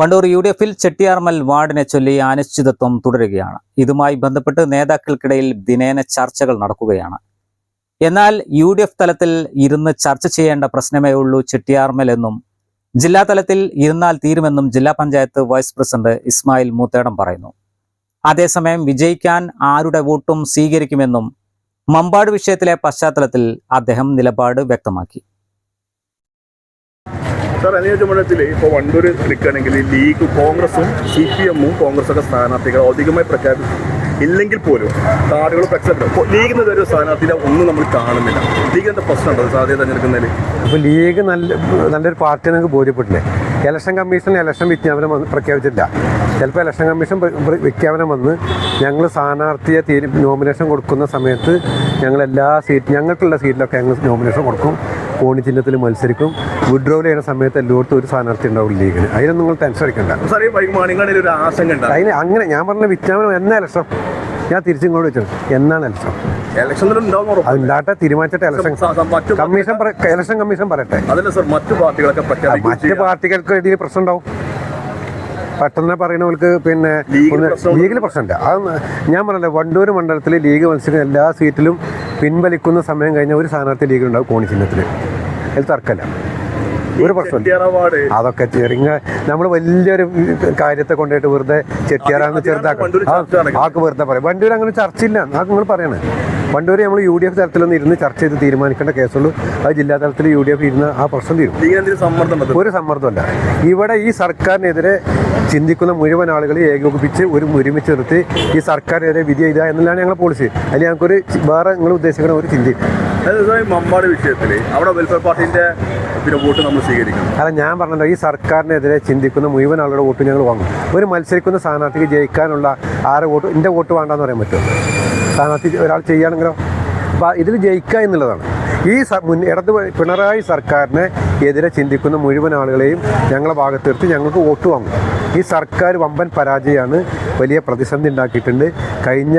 Wandoor U D എഫിൽ ചെട്ടിയാർമൽ വാർഡിനെ ചൊല്ലി അനിശ്ചിതത്വം തുടരുകയാണ്. ഇതുമായി ബന്ധപ്പെട്ട് നേതാക്കൾക്കിടയിൽ ദിനേന ചർച്ചകൾ നടക്കുകയാണ്. എന്നാൽ യു ഡി എഫ് തലത്തിൽ ഇരുന്ന് ചർച്ച ചെയ്യേണ്ട പ്രശ്നമേ ഉള്ളൂ ചെട്ടിയാർമൽ എന്നും ജില്ലാ തലത്തിൽ ഇരുന്നാൽ തീരുമെന്നും ജില്ലാ പഞ്ചായത്ത് വൈസ് പ്രസിഡന്റ് ഇസ്മായിൽ മൂത്തേടം പറയുന്നു. അതേസമയം വിജയിക്കാൻ ആരുടെ വോട്ടും സ്വീകരിക്കുമെന്നും മമ്പാട് വിഷയത്തിലെ പശ്ചാത്തലത്തിൽ അദ്ദേഹം നിലപാട് വ്യക്തമാക്കി. സാർ അനുയോജ്യമണ്ഡലത്തിൽ ഇപ്പോൾ വണ്ടൂർ എടുക്കുകയാണെങ്കിൽ ലീഗ് കോൺഗ്രസും സി പി എമ്മും കോൺഗ്രസൊക്കെ സ്ഥാനാർത്ഥികൾ അധികമായി പ്രഖ്യാപിച്ചു ഇല്ലെങ്കിൽ പോലും കാർഡുകൾ ലീഗ് ലീഗിന് ഒരു സ്ഥാനാർത്ഥിയെ ഒന്നും നമ്മൾ കാണുന്നില്ല. ലീഗ് എന്താ പ്രശ്നമുണ്ടോ? സാധ്യത തിരഞ്ഞെടുക്കുന്നതിൽ അപ്പോൾ ലീഗ് നല്ല നല്ലൊരു പാർട്ടി നിങ്ങൾക്ക് ബോധ്യപ്പെട്ടില്ലേ? ഇലക്ഷൻ കമ്മീഷൻ ഇലക്ഷൻ വിജ്ഞാപനം പ്രഖ്യാപിച്ചില്ല ചിലപ്പോൾ ഇലക്ഷൻ കമ്മീഷൻ വിജ്ഞാപനം വന്ന് ഞങ്ങൾ സ്ഥാനാർത്ഥിയെ നോമിനേഷൻ കൊടുക്കുന്ന സമയത്ത് ഞങ്ങൾ എല്ലാ സീറ്റ് ഞങ്ങൾക്കുള്ള സീറ്റിലൊക്കെ ഞങ്ങൾ നോമിനേഷൻ കൊടുക്കും. കോണി ചിഹ്നത്തിൽ മത്സരിക്കും വിഡ്രോവൽ ചെയ്യുന്ന സമയത്ത് എല്ലായിടത്തും ഒരു സ്ഥാനാർത്ഥി ഉണ്ടാവും ലീഗിന് അതിനൊന്നും നിങ്ങൾ ടെൻഷൻ അടിക്കണ്ട. അതിന് അങ്ങനെ ഞാൻ പറഞ്ഞ വിജ്ഞാപനം എന്നാ ലക്ഷം ഞാൻ തിരിച്ചിങ്ങോട്ട് വെച്ചത് എന്നാണ് ഇലക്ഷൻ ഉണ്ടാട്ടെ തീരുമാനിച്ചിട്ട് ഇലക്ഷൻ കമ്മീഷൻ ഇലക്ഷൻ കമ്മീഷൻ പറയട്ടെ. മറ്റു പാർട്ടികൾക്ക് ഇടയിൽ പ്രശ്നം ഉണ്ടാവും. പെട്ടെന്ന് പറയുന്നവർക്ക് പിന്നെ ലീഗിൽ പ്രശ്നമുണ്ട്. ലീഗിൽ പ്രശ്നമില്ല. അത് ഞാൻ പറഞ്ഞല്ലോ വണ്ടൂർ മണ്ഡലത്തിൽ ലീഗ് മത്സരിക്കുന്ന എല്ലാ സീറ്റിലും പിൻവലിക്കുന്ന സമയം കഴിഞ്ഞ ഒരു സ്ഥാനാർത്ഥി ലീഗ് ഉണ്ടാവും കോണി ചിഹ്നത്തിൽ അതിൽ തർക്കല്ല. ഒരു പ്രശ്നമില്ല. അവാർഡ്. അതൊക്കെ ചെറിയ നമ്മൾ വലിയൊരു കാര്യത്തെ കൊണ്ടുപോയിട്ട് വെറുതെ ചെട്ടിയാറാന്ന് ചെറുതാക്കും. ആക്ക് വെറുതെ പറയാം. വണ്ടൂർ അങ്ങനെ ചർച്ചയില്ല. ആ നിങ്ങൾ പറയണേ. വണ്ടൂർ നമ്മൾ യു ഡി എഫ് തലത്തിലൊന്നും ഇരുന്ന് ചർച്ച ചെയ്ത് തീരുമാനിക്കേണ്ട കേസുള്ളൂ. അത് ജില്ലാ തലത്തിൽ യു ഡി എഫ് ഇരുന്ന് ആ പ്രശ്നം തീരും. ഒരു സമ്മർദ്ദമല്ല. ഇവിടെ ഈ സർക്കാരിനെതിരെ ചിന്തിക്കുന്ന മുഴുവൻ ആളുകളെ ഏകോപിപ്പിച്ച് ഒരു ഒരുമിച്ച് നിർത്തി ഈ സർക്കാരിനെതിരെ വിധി എഴുതുക എന്നുള്ളതാണ് ഞങ്ങളുടെ പോളിസി അതിൽ ഞങ്ങൾക്കൊരു വേറെ നിങ്ങൾ ഉദ്ദേശിക്കുന്ന ഒരു ചിന്തി. മമ്പാട് വിഷയത്തിൽ അവിടെ വെൽഫെയർ പാർട്ടിന്റെ പിന്നെ വോട്ട് നമ്മൾ സ്വീകരിക്കണം. അല്ല ഞാൻ പറഞ്ഞല്ലോ ഈ സർക്കാരിനെതിരെ ചിന്തിക്കുന്ന മുഴുവൻ ആളുടെ വോട്ട് ഞങ്ങൾ വാങ്ങും. ഒരു മത്സരിക്കുന്ന സ്ഥാനാർത്ഥിക്ക് ജയിക്കാനുള്ള ആരെ വോട്ട് എന്റെ വോട്ട് വേണ്ടെന്ന് പറയാൻ പറ്റുമോ? സ്ഥാനാർത്ഥി ഒരാൾ ചെയ്യുകയാണെങ്കിലോ? അപ്പോൾ ഇതിൽ ജയിക്കുക എന്നുള്ളതാണ്. ഈ ഇടത് പിണറായി സർക്കാരിനെ എതിരെ ചിന്തിക്കുന്ന മുഴുവൻ ആളുകളെയും ഞങ്ങളെ ഭാഗത്ത് നിർത്തി ഞങ്ങൾക്ക് വോട്ട് വാങ്ങും. ഈ സർക്കാർ വമ്പൻ പരാജയമാണ് വലിയ പ്രതിസന്ധി ഉണ്ടാക്കിയിട്ടുണ്ട്. കഴിഞ്ഞ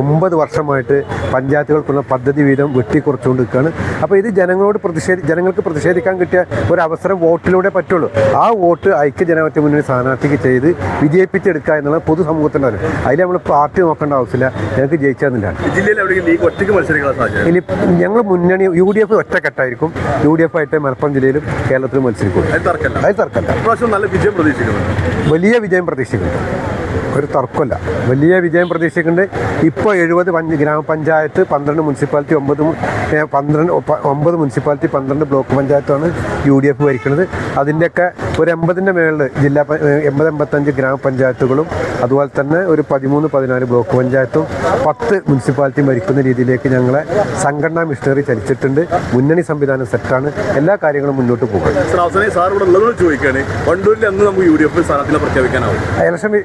ഒമ്പത് വർഷമായിട്ട് പഞ്ചായത്തുകൾക്കുള്ള പദ്ധതി വീതം വെട്ടിക്കുറച്ചുകൊണ്ട് നിൽക്കുകയാണ് അപ്പോൾ ഇത് ജനങ്ങളോട് പ്രതിഷേധി ജനങ്ങൾക്ക് പ്രതിഷേധിക്കാൻ കിട്ടിയ ഒരു അവസരം വോട്ടിലൂടെ പറ്റുള്ളൂ. ആ വോട്ട് ഐക്യ ജനാധിപത്യ മുന്നണി സ്ഥാനാർത്ഥിക്ക് ചെയ്ത് വിജയിപ്പിച്ചെടുക്കുക എന്നുള്ളത് പൊതുസമൂഹത്തിന്റെ കാര്യം അതിൽ നമ്മൾ പാർട്ടി നോക്കേണ്ട ആവശ്യമില്ല. ഞങ്ങൾക്ക് ജയിച്ചാൽ ജില്ലയിൽ ഒറ്റയ്ക്ക് മത്സരിക്കാൻ ഇനി ഞങ്ങൾ മുന്നണി യു ഡി എഫ് ഒറ്റക്കെട്ടായിരിക്കും. യു ഡി എഫ് ആയിട്ട് മലപ്പുറം ജില്ലയിലും കേരളത്തിലും മത്സരിക്കും. അത് തർക്കമല്ല. അത് തർക്കമല്ല. ഇപ്രാവശ്യം നല്ല വിജയം പ്രതീക്ഷിക്കുന്നു വലിയ വിജയം പ്രതീക്ഷിക്കുന്നുണ്ട്. ഒരു തർക്കമല്ല. വലിയ വിജയം പ്രതീക്ഷിക്കുന്നുണ്ട്. ഇപ്പോൾ എഴുപത് ഗ്രാമപഞ്ചായത്ത് പന്ത്രണ്ട് മുനിസിപ്പാലിറ്റി ഒമ്പത് പന്ത്രണ്ട് ഒമ്പത് മുനിസിപ്പാലിറ്റി പന്ത്രണ്ട് ബ്ലോക്ക് പഞ്ചായത്താണ് യു ഡി എഫ് ഭരിക്കുന്നത്. അതിന്റെയൊക്കെ ഒരു എൺപതിന്റെ മേളിൽ ജില്ലാ എൺപത് എൺപത്തഞ്ച് ഗ്രാമപഞ്ചായത്തുകളും അതുപോലെ തന്നെ ഒരു പതിമൂന്ന് പതിനാല് ബ്ലോക്ക് പഞ്ചായത്തും പത്ത് മുനിസിപ്പാലിറ്റിയും ഭരിക്കുന്ന രീതിയിലേക്ക് ഞങ്ങളെ സംഘടനാ മിഷണറി ചലിച്ചിട്ടുണ്ട്. മുന്നണി സംവിധാനം സെറ്റാണ്. എല്ലാ കാര്യങ്ങളും മുന്നോട്ട് പോകും. സാർ അവസാനം സാർ ഇവിടെ ഉള്ളതോട് ചോദിക്കുകയാണ്. വണ്ടൂരിൽ എന്ന് നമുക്ക് യു ഡി എഫ് സ്ഥാനാർത്ഥിനെ പ്രഖ്യാപിക്കാനാവും. Election V-